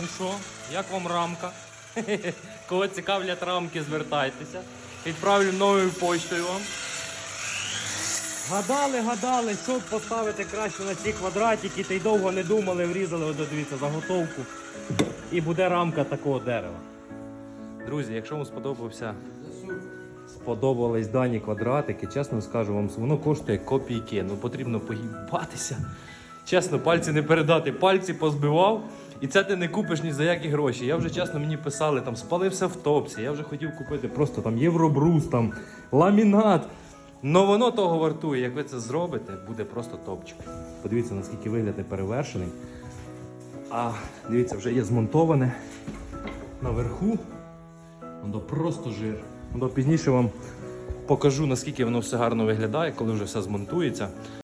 Ну що, як вам рамка? Кого цікавлять рамки, звертайтеся. Відправлю новою почтою вам. Гадали, гадали, що поставити краще на ці квадратики, та й довго не думали, врізали, ось дивіться, заготовку. І буде рамка такого дерева. Друзі, якщо вам сподобався, сподобались дані квадратики, чесно скажу вам, воно коштує копійки. Ну потрібно поїбатися. Чесно, пальці не передати, пальці позбивав. І це ти не купиш ні за які гроші. Я вже чесно мені писали, там спалився в топсі. Я вже хотів купити просто там євробрус, там ламінат. Но воно того вартує. Як ви це зробите, буде просто топчик. Подивіться, наскільки вигляд не перевершений. А дивіться, вже є змонтоване наверху. Воно просто жир. Воно пізніше вам покажу, наскільки воно все гарно виглядає, коли вже все змонтується.